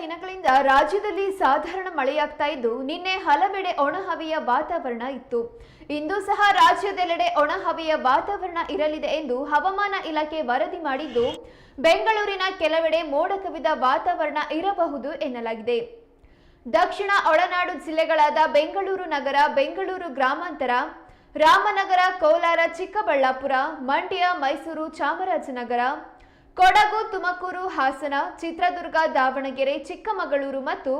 ದಿನಗಳಿಂದ ರಾಜ್ಯದಲ್ಲಿ ಸಾಧಾರಣ ಮಳೆಯಾಗ್ತಾ ಇದ್ದು, ನಿನ್ನೆ ಹಲವೆಡೆ ಒಣಹವೆಯ ವಾತಾವರಣ ಇತ್ತು. ಇಂದು ಸಹ ರಾಜ್ಯದೆಲ್ಲೆಡೆ ಒಣಹವೆಯ ವಾತಾವರಣ ಇರಲಿದೆ ಎಂದು ಹವಾಮಾನ ಇಲಾಖೆ ವರದಿ ಮಾಡಿದ್ದು, ಬೆಂಗಳೂರಿನ ಕೆಲವೆಡೆ ಮೋಡ ಕವಿದ ವಾತಾವರಣ ಇರಬಹುದು ಎನ್ನಲಾಗಿದೆ. ದಕ್ಷಿಣ ಒಳನಾಡು ಜಿಲ್ಲೆಗಳಾದ ಬೆಂಗಳೂರು ನಗರ, ಬೆಂಗಳೂರು ಗ್ರಾಮಾಂತರ, ರಾಮನಗರ, ಕೋಲಾರ, ಚಿಕ್ಕಬಳ್ಳಾಪುರ, ಮಂಡ್ಯ, ಮೈಸೂರು, ಚಾಮರಾಜನಗರ ಕೊಡಗು, ತುಮಕೂರು, ಹಾಸನ, ಚಿತ್ರದುರ್ಗ, ದಾವಣಗೆರೆ, ಚಿಕ್ಕಮಗಳೂರು ಮತ್ತು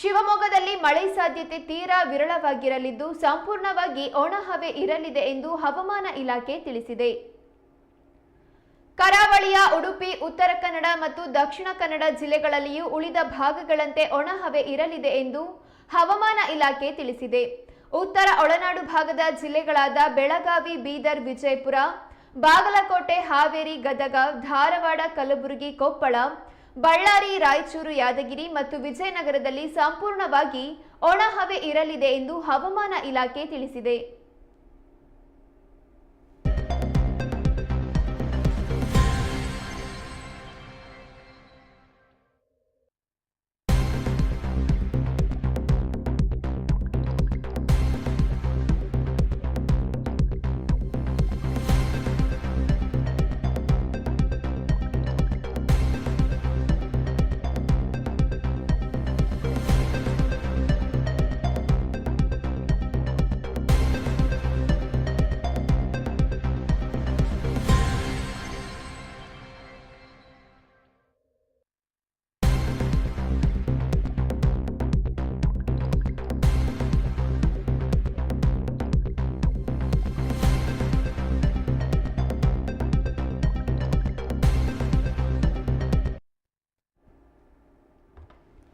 ಶಿವಮೊಗ್ಗದಲ್ಲಿ ಮಳೆ ಸಾಧ್ಯತೆ ತೀರಾ ವಿರಳವಾಗಿರಲಿದ್ದು ಸಂಪೂರ್ಣವಾಗಿ ಒಣಹವೆ ಇರಲಿದೆ ಎಂದು ಹವಾಮಾನ ಇಲಾಖೆ ತಿಳಿಸಿದೆ. ಕರಾವಳಿಯ ಉಡುಪಿ, ಉತ್ತರ ಕನ್ನಡ ಮತ್ತು ದಕ್ಷಿಣ ಕನ್ನಡ ಜಿಲ್ಲೆಗಳಲ್ಲಿಯೂ ಉಳಿದ ಭಾಗಗಳಂತೆ ಒಣಹವೆ ಇರಲಿದೆ ಎಂದು ಹವಾಮಾನ ಇಲಾಖೆ ತಿಳಿಸಿದೆ. ಉತ್ತರ ಒಳನಾಡು ಭಾಗದ ಜಿಲ್ಲೆಗಳಾದ ಬೆಳಗಾವಿ, ಬೀದರ್, ವಿಜಯಪುರ ಬಾಗಲಕೋಟೆ, ಹಾವೇರಿ, ಗದಗ, ಧಾರವಾಡ, ಕಲಬುರಗಿ, ಕೊಪ್ಪಳ, ಬಳ್ಳಾರಿ, ರಾಯಚೂರು, ಯಾದಗಿರಿ ಮತ್ತು ವಿಜಯನಗರದಲ್ಲಿ ಸಂಪೂರ್ಣವಾಗಿ ಒಣಹವೆ ಇರಲಿದೆ ಎಂದು ಹವಾಮಾನ ಇಲಾಖೆ ತಿಳಿಸಿದೆ.